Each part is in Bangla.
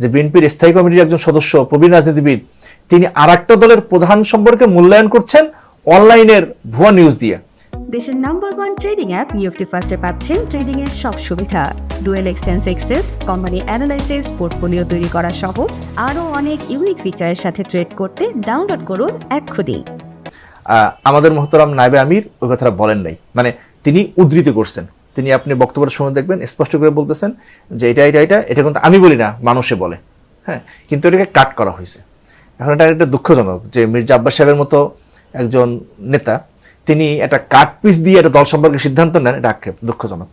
যে বিএনপির স্থায়ী কমিটির একজন সদস্য প্রবীণ রাজনীতিবিদ তিনি আর দলের প্রধান সম্পর্কে মূল্যায়ন করছেন অনলাইনের ভুয়া নিউজ দিয়ে। দেশের নাম্বার ওয়ান ট্রেডিং অ্যাপ নিউফটি ফার্স্টে পাচ্ছেন ট্রেডিং এর সব সুবিধা। ডুয়েল এক্সটেন্স এক্সেস কোম্পানি অ্যানালাইসিস পোর্টফোলিও তৈরি করা সহ আরও অনেক ইউনিক ফিচারের সাথে ট্রেড করতে ডাউনলোড করুন এক্ষুনি। আমাদের মোহতারাম নাইবে আমির ওই কথাটা বলেন নাই। মানে তিনি উদ্ধৃত করছেন। তিনি আপনি বক্তব্যটা শুনে দেখবেন, স্পষ্ট করে বলতেছেন যে এটা এটা এটা এটা কিন্তু আমি বলি না, মানুষে বলে। হ্যাঁ কিন্তু এটাকে কাট করা হয়েছে। এখন এটা একটা দুঃখজনক যে মির্জা আব্বাস সাহেবের মতো একজন নেতা, তিনি একটা কাট পিস দিয়ে একটা দল সম্পর্কে সিদ্ধান্ত নেন, এটা আক্ষেপ, দুঃখজনক।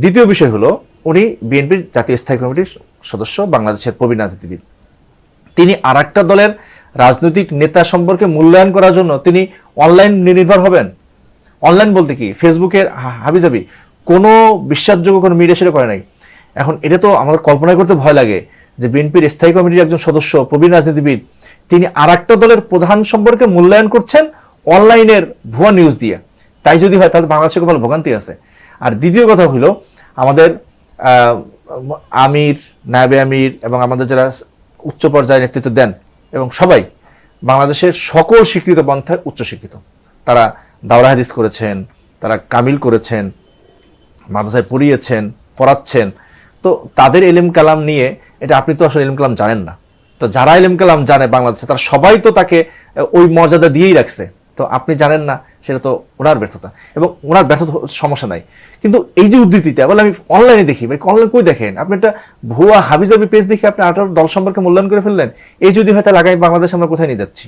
দ্বিতীয় বিষয় হলো, উনি বিএনপির জাতীয় স্থায়ী কমিটির সদস্য, বাংলাদেশের প্রবীণ রাজনীতিবিদ। তিনি আর একটা দলের রাজনৈতিক নেতা সম্পর্কে মূল্যায়ন করার জন্য তিনি অনলাইন নির্ভর হবেন। অনলাইন বলতে কি? ফেসবুকের হাবিজাবি। কোনো বিশ্বাসযোগ্য কোনো মিডিয়া সেটা করে নাই। এখন এটা তো আমাদের কল্পনা করতে ভয় লাগে যে বিএনপির স্থায়ী কমিটির একজন সদস্য, প্রবীণ রাজনীতিবিদ, তিনি আর দলের প্রধান সম্পর্কে মূল্যায়ন করছেন অনলাইনের ভুয়া নিউজ দিয়ে। তাই যদি হয়, তাহলে বাংলাদেশে ভালো ভোগান্তি আছে। আর দ্বিতীয় কথা হলো, আমাদের আমির, নায়বে আমির এবং আমাদের যারা উচ্চ পর্যায়ে নেতৃত্ব দেন এবং সবাই বাংলাদেশের সকল স্বীকৃত পন্থায় উচ্চ শিক্ষিত তারা দাওরা হাদিস করেছেন, তারা কামিল করেছেন মাদ্রাসায় পড়িয়েছেন, পড়াচ্ছেন, তো তাদের এলিম কালাম নিয়ে এটা আপনি তো আসলে এলিম কালাম জানেন না। তো যারা এলিম কালাম জানে বাংলাদেশে, তারা সবাই তো তাকে ওই মর্যাদা দিয়েই রাখছে। তো আপনি জানেন না, সেটা তো ওনার ব্যর্থতা। এবং ওনার ব্যর্থতা সমস্যা নাই। কিন্তু এই যে উদ্ধৃতিটা, বলে আমি অনলাইনে দেখি, ভাই অনলাইন কই দেখেন? আপনি একটা ভুয়া হাবিজাবি পেজ দেখে আপনি আঠারো দল সম্পর্কে মূল্যায়ন করে ফেললেন। এই যদি হয় তাহলে আগামী বাংলাদেশ আমরা কোথায় নিয়ে যাচ্ছি?